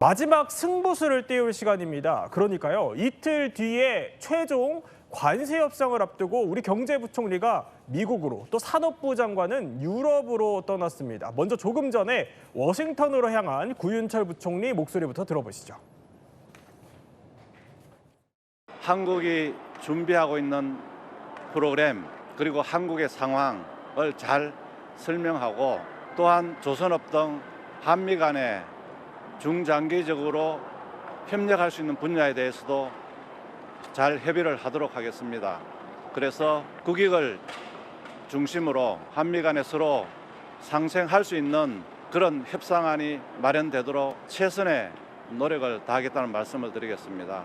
마지막 승부수를 띄울 시간입니다. 그러니까요. 이틀 뒤에 최종 관세 협상을 앞두고 우리 경제부총리가 미국으로 또 산업부 장관은 유럽으로 떠났습니다. 먼저 조금 전에 워싱턴으로 향한 구윤철 부총리 목소리부터 들어보시죠. 한국이 준비하고 있는 프로그램 그리고 한국의 상황을 잘 설명하고 또한 조선업 등 한미 간에 중장기적으로 협력할 수 있는 분야에 대해서도 잘 협의를 하도록 하겠습니다. 그래서 국익을 중심으로 한미 간에 서로 상생할 수 있는 그런 협상안이 마련되도록 최선의 노력을 다하겠다는 말씀을 드리겠습니다.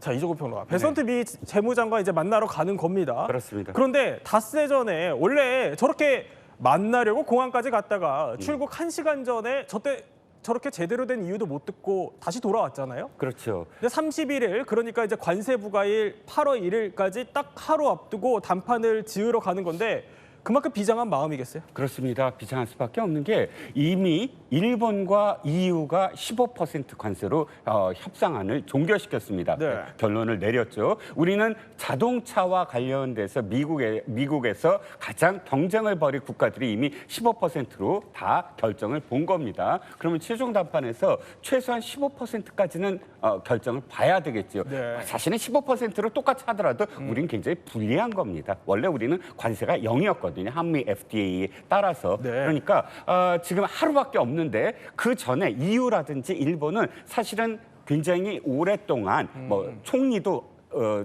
자, 이종구 평론가. 베선트 미 재무장관 이제 만나러 가는 겁니다. 그렇습니다. 그런데 닷새 전에 원래 저렇게 만나려고 공항까지 갔다가 출국 한시간 전에 저때 저렇게 제대로 된 이유도 못 듣고 다시 돌아왔잖아요. 그렇죠. 근데 31일 그러니까 이제 관세 부과일 8월 1일까지 딱 하루 앞두고 단판을 지으러 가는 건데 그만큼 비장한 마음이겠어요. 그렇습니다. 비장할 수밖에 없는 게 이미 일본과 EU가 15% 관세로 어, 협상안을 종결시켰습니다. 네. 결론을 내렸죠. 우리는 자동차와 관련돼서 미국에 미국에서 가장 경쟁을 벌일 국가들이 이미 15%로 다 결정을 본 겁니다. 그러면 최종 단판에서 최소한 15%까지는 어, 결정을 봐야 되겠죠. 네. 사실은 15%로 똑같이 하더라도 우리는 굉장히 불리한 겁니다. 원래 우리는 관세가 0이었거든요. 한미 FTA에 따라서. 네. 그러니까 어, 지금 하루밖에 없는데 그 전에 EU라든지 일본은 사실은 굉장히 오랫동안 뭐 총리도 어,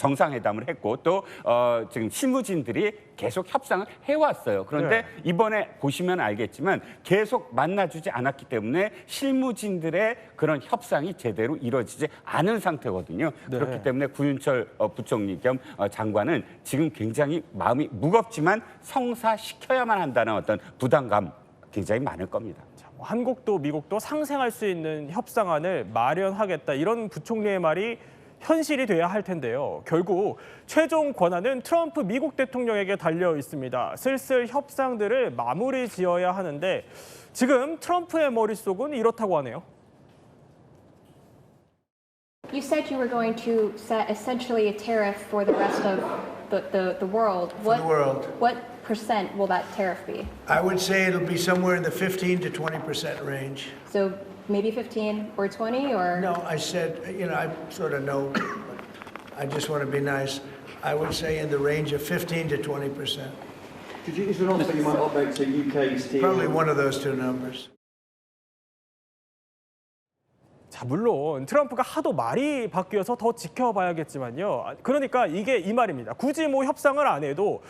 정상회담을 했고 또 어, 지금 실무진들이 계속 협상을 해왔어요. 그런데 네. 이번에 보시면 알겠지만 계속 만나주지 않았기 때문에 실무진들의 그런 협상이 제대로 이루어지지 않은 상태거든요. 네. 그렇기 때문에 구윤철 어, 부총리 겸 어, 장관은 지금 굉장히 마음이 무겁지만 성사시켜야만 한다는 어떤 부담감 굉장히 많을 겁니다. 자, 뭐 한국도 미국도 상생할 수 있는 협상안을 마련하겠다 이런 부총리의 말이 현실이 돼야 할 텐데요. 결국 최종 권한은 트럼프 미국 대통령에게 달려 있습니다. 슬슬 협상들을 마무리 지어야 하는데 지금 트럼프의 머릿속은 이렇다고 하네요. You said you were going to set essentially a tariff for the rest of the, the, the world. For the world. What percent will that tariff be? I would say it'll be somewhere in the 15 to 20 percent range. So maybe 15 or 20 or? No, I said, you know, I sort of know, but I just want to be nice. I would say in the range of 15 to 20 percent. Could you, is there an answer you might update to UK steel? Probably one of those two numbers. 자, 물론 트럼프가 하도 말이 바뀌어서 더 지켜봐야겠지만요. 아, 그러니까 이게 이 말입니다. 굳이 뭐 협상을 안 해도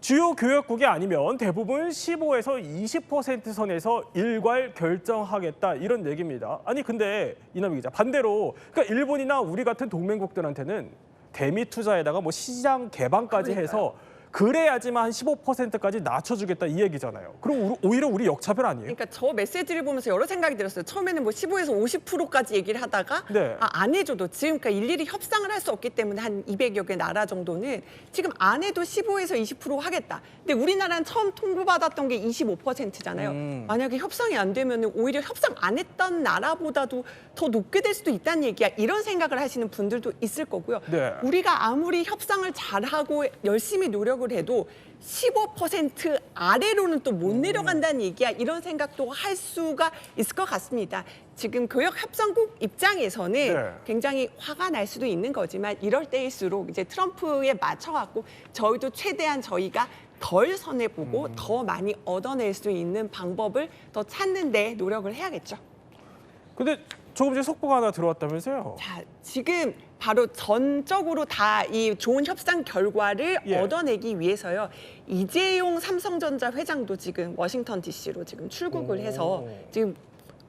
주요 교역국이 아니면 대부분 15에서 20% 선에서 일괄 결정하겠다 이런 얘기입니다. 아니 근데 이남희 기자 반대로 그러니까 일본이나 우리 같은 동맹국들한테는 대미 투자에다가 뭐 시장 개방까지 해서 그래야지만 한 15%까지 낮춰주겠다 이 얘기잖아요. 그럼 오히려 우리 역차별 아니에요? 그러니까 저 메시지를 보면서 여러 생각이 들었어요. 처음에는 뭐 15에서 50%까지 얘기를 하다가 네. 아, 안 해줘도 지금 그러니까 일일이 협상을 할 수 없기 때문에 한 200여 개 나라 정도는 지금 안 해도 15에서 20% 하겠다. 근데 우리나라는 처음 통보받았던 게 25%잖아요. 음. 만약에 협상이 안 되면 오히려 협상 안 했던 나라보다도 더 높게 될 수도 있다는 얘기야. 이런 생각을 하시는 분들도 있을 거고요. 네. 우리가 아무리 협상을 잘하고 열심히 노력 을 해도 15% 아래로는 또 못 내려간다는 얘기야. 이런 생각도 할 수가 있을 것 같습니다. 지금 교역 협상국 입장에서는 네. 굉장히 화가 날 수도 있는 거지만 이럴 때일수록 이제 트럼프에 맞춰갖고 저희도 최대한 저희가 덜 손해 보고 음. 더 많이 얻어낼 수 있는 방법을 더 찾는 데 노력을 해야겠죠. 근데 조금 전에 속보가 하나 들어왔다면서요? 자, 지금 바로 전적으로 다 이 좋은 협상 결과를 예. 얻어내기 위해서요. 이재용 삼성전자 회장도 지금 워싱턴 DC로 지금 출국을 오. 해서 지금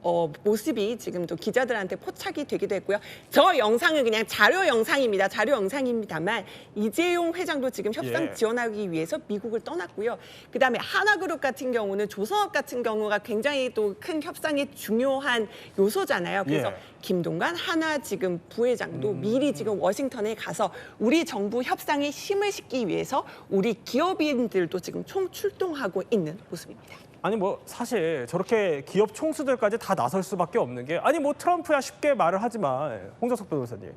어, 모습이 지금도 기자들한테 포착이 되기도 했고요. 저 영상은 그냥 자료 영상입니다. 자료 영상입니다만 이재용 회장도 지금 협상 예. 지원하기 위해서 미국을 떠났고요. 그다음에 하나그룹 같은 경우는 조선업 같은 경우가 굉장히 또 큰 협상의 중요한 요소잖아요. 그래서 예. 김동관 하나 지금 부회장도 미리 지금 워싱턴에 가서 우리 정부 협상에 힘을 싣기 위해서 우리 기업인들도 지금 총 출동하고 있는 모습입니다. 아니 뭐 사실 저렇게 기업 총수들까지 다 나설 수밖에 없는 게 아니 뭐 트럼프야 쉽게 말을 하지만 홍정석 변호사님.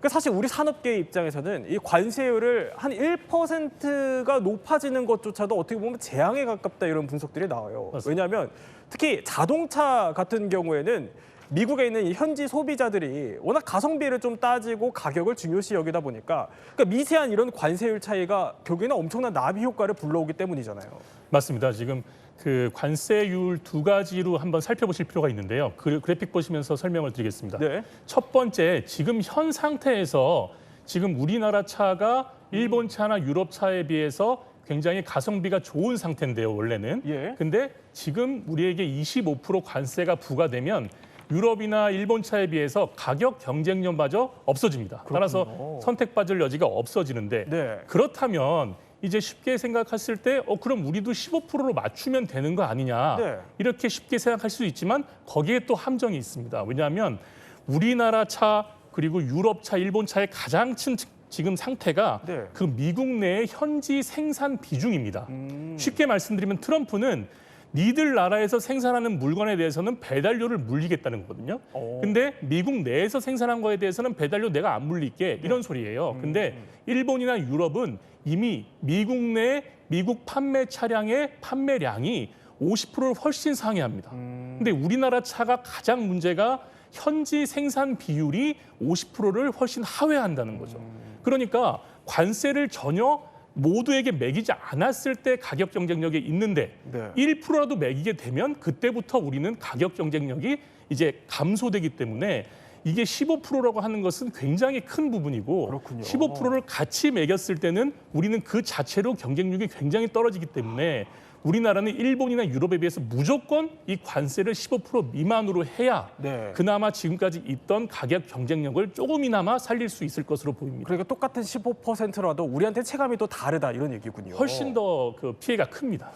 그 사실 우리 산업계 입장에서는 이 관세율을 한 1%가 높아지는 것조차도 어떻게 보면 재앙에 가깝다 이런 분석들이 나와요. 왜냐하면 특히 자동차 같은 경우에는 미국에 있는 이 현지 소비자들이 워낙 가성비를 좀 따지고 가격을 중요시 여기다 보니까 그러니까 미세한 이런 관세율 차이가 결국에는 엄청난 나비 효과를 불러오기 때문이잖아요. 맞습니다. 지금 그 관세율 두 가지로 한번 살펴보실 필요가 있는데요. 그 그래픽 보시면서 설명을 드리겠습니다. 네. 첫 번째, 지금 현 상태에서 지금 우리나라 차가 일본 차나 유럽 차에 비해서 굉장히 가성비가 좋은 상태인데요, 원래는. 예. 근데 지금 우리에게 25% 관세가 부과되면 유럽이나 일본 차에 비해서 가격 경쟁력마저 없어집니다. 따라서 선택받을 여지가 없어지는데 네. 그렇다면 이제 쉽게 생각했을 때 어 그럼 우리도 15%로 맞추면 되는 거 아니냐 네. 이렇게 쉽게 생각할 수 있지만 거기에 또 함정이 있습니다. 왜냐하면 우리나라 차 그리고 유럽 차, 일본 차의 가장 큰 지금 상태가 네. 그 미국 내의 현지 생산 비중입니다. 음. 쉽게 말씀드리면 트럼프는 니들 나라에서 생산하는 물건에 대해서는 배달료를 물리겠다는 거거든요. 오. 근데 미국 내에서 생산한 거에 대해서는 배달료 내가 안 물릴게 이런 소리예요. 근데 일본이나 유럽은 이미 미국 내 미국 판매 차량의 판매량이 50%를 훨씬 상회합니다. 근데 우리나라 차가 가장 문제가 현지 생산 비율이 50%를 훨씬 하회한다는 거죠. 그러니까 관세를 전혀 모두에게 매기지 않았을 때 가격 경쟁력이 있는데 네. 1%라도 매기게 되면 그때부터 우리는 가격 경쟁력이 이제 감소되기 때문에 이게 15%라고 하는 것은 굉장히 큰 부분이고 그렇군요. 15%를 같이 매겼을 때는 우리는 그 자체로 경쟁력이 굉장히 떨어지기 때문에 우리나라는 일본이나 유럽에 비해서 무조건 이 관세를 15% 미만으로 해야 네. 그나마 지금까지 있던 가격 경쟁력을 조금이나마 살릴 수 있을 것으로 보입니다. 그러니까 똑같은 15%라도 우리한테 체감이 또 다르다 이런 얘기군요. 훨씬 더 그 피해가 큽니다.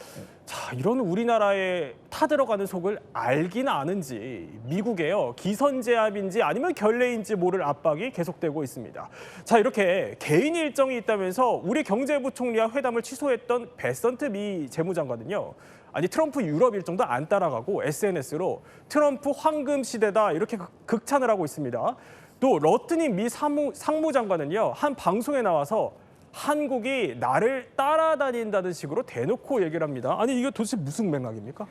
자, 이런 우리나라에 타들어가는 속을 알긴 아는지 미국에요 기선제압인지 아니면 결례인지 모를 압박이 계속되고 있습니다. 자 이렇게 개인 일정이 있다면서 우리 경제부총리와 회담을 취소했던 베선트 미 재무장관 은요. 아니 트럼프 유럽 일정도 안 따라가고 SNS로 트럼프 황금 시대다 이렇게 극- 극찬을 하고 있습니다. 또 러트니 미 사무, 상무장관은요 한 방송에 나와서 한국이 나를 따라다닌다는 식으로 대놓고 얘기를 합니다. 아니 이게 도대체 무슨 맥락입니까?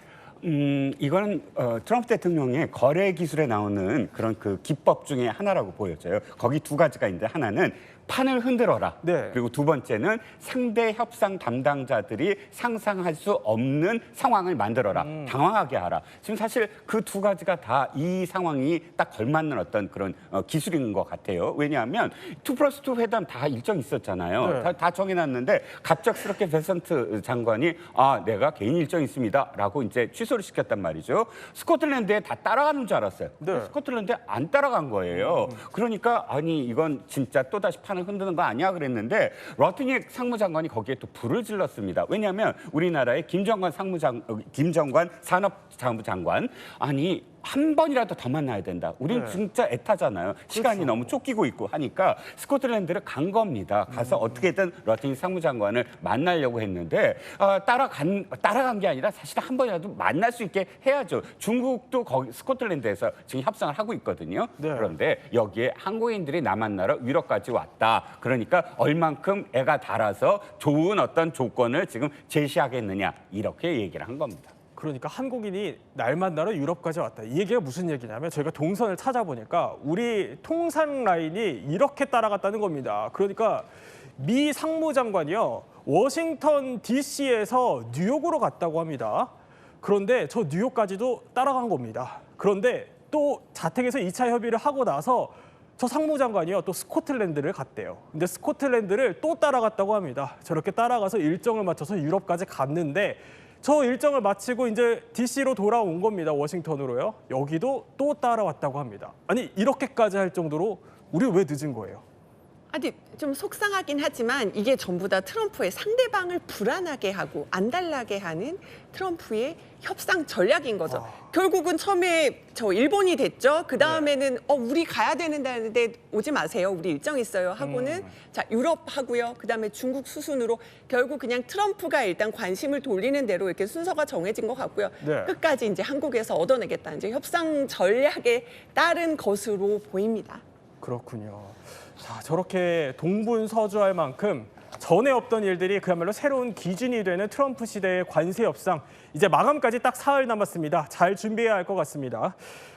음, 이거는 어, 트럼프 대통령의 거래 기술에 나오는 그런 그 기법 중에 하나라고 보여져요. 거기 두 가지가 있는데 하나는 판을 흔들어라. 네. 그리고 두 번째는 상대 협상 담당자들이 상상할 수 없는 상황을 만들어라. 음. 당황하게 하라. 지금 사실 그 두 가지가 다 이 상황이 딱 걸맞는 어떤 그런 어, 기술인 것 같아요. 왜냐하면 투 플러스 투 회담 다 일정 있었잖아요. 네. 다, 다 정해놨는데 갑작스럽게 베선트 장관이 아 내가 개인 일정 있습니다라고 이제 취소를 시켰단 말이죠. 스코틀랜드에 다 따라가는 줄 알았어요. 네. 스코틀랜드에 안 따라간 거예요. 그러니까 아니 이건 진짜 또 다시 판을 흔드는 거 아니야 그랬는데 러트닉 상무장관이 거기에 또 불을 질렀습니다. 왜냐하면 우리나라의 김정관 상무장 어, 김정관 산업자무장관 아니 한 번이라도 더 만나야 된다. 우린 네. 진짜 애타잖아요. 시간이 너무 쫓기고 있고 하니까 스코틀랜드를 간 겁니다. 가서 어떻게든 러팅 상무장관을 만나려고 했는데 아, 따라간 따라간 게 아니라 사실 한 번이라도 만날 수 있게 해야죠. 중국도 거기 스코틀랜드에서 지금 협상을 하고 있거든요. 네. 그런데 여기에 한국인들이 나 만나러 유럽까지 왔다. 그러니까 얼만큼 애가 달아서 좋은 어떤 조건을 지금 제시하겠느냐 이렇게 얘기를 한 겁니다. 그러니까 한국인이 날 만나러 유럽까지 왔다. 이 얘기가 무슨 얘기냐면 저희가 동선을 찾아보니까 우리 통상 라인이 이렇게 따라갔다는 겁니다. 그러니까 미 상무장관이요 워싱턴 D.C.에서 뉴욕으로 갔다고 합니다. 그런데 저 뉴욕까지도 따라간 겁니다. 그런데 또 자택에서 2차 협의를 하고 나서 저 상무장관이요 또 스코틀랜드를 갔대요. 근데 스코틀랜드를 또 따라갔다고 합니다. 저렇게 따라가서 일정을 맞춰서 유럽까지 갔는데 저 일정을 마치고 이제 DC로 돌아온 겁니다. 워싱턴으로요. 여기도 또 따라왔다고 합니다. 아니 이렇게까지 할 정도로 우리 왜 늦은 거예요? 아니 좀 속상하긴 하지만 이게 전부 다 트럼프의 상대방을 불안하게 하고 안달나게 하는 트럼프의 협상 전략인 거죠. 결국은 처음에 저 일본이 됐죠. 그 다음에는 어 우리 가야 되는데 오지 마세요. 우리 일정 있어요. 하고는 자 유럽 하고요. 그 다음에 중국 수순으로 결국 그냥 트럼프가 일단 관심을 돌리는 대로 이렇게 순서가 정해진 것 같고요. 네. 끝까지 이제 한국에서 얻어내겠다. 이제 협상 전략에 따른 것으로 보입니다. 그렇군요. 자, 저렇게 동분서주할 만큼 전에 없던 일들이 그야말로 새로운 기준이 되는 트럼프 시대의 관세 협상 이제 마감까지 딱 사흘 남았습니다. 잘 준비해야 할 것 같습니다.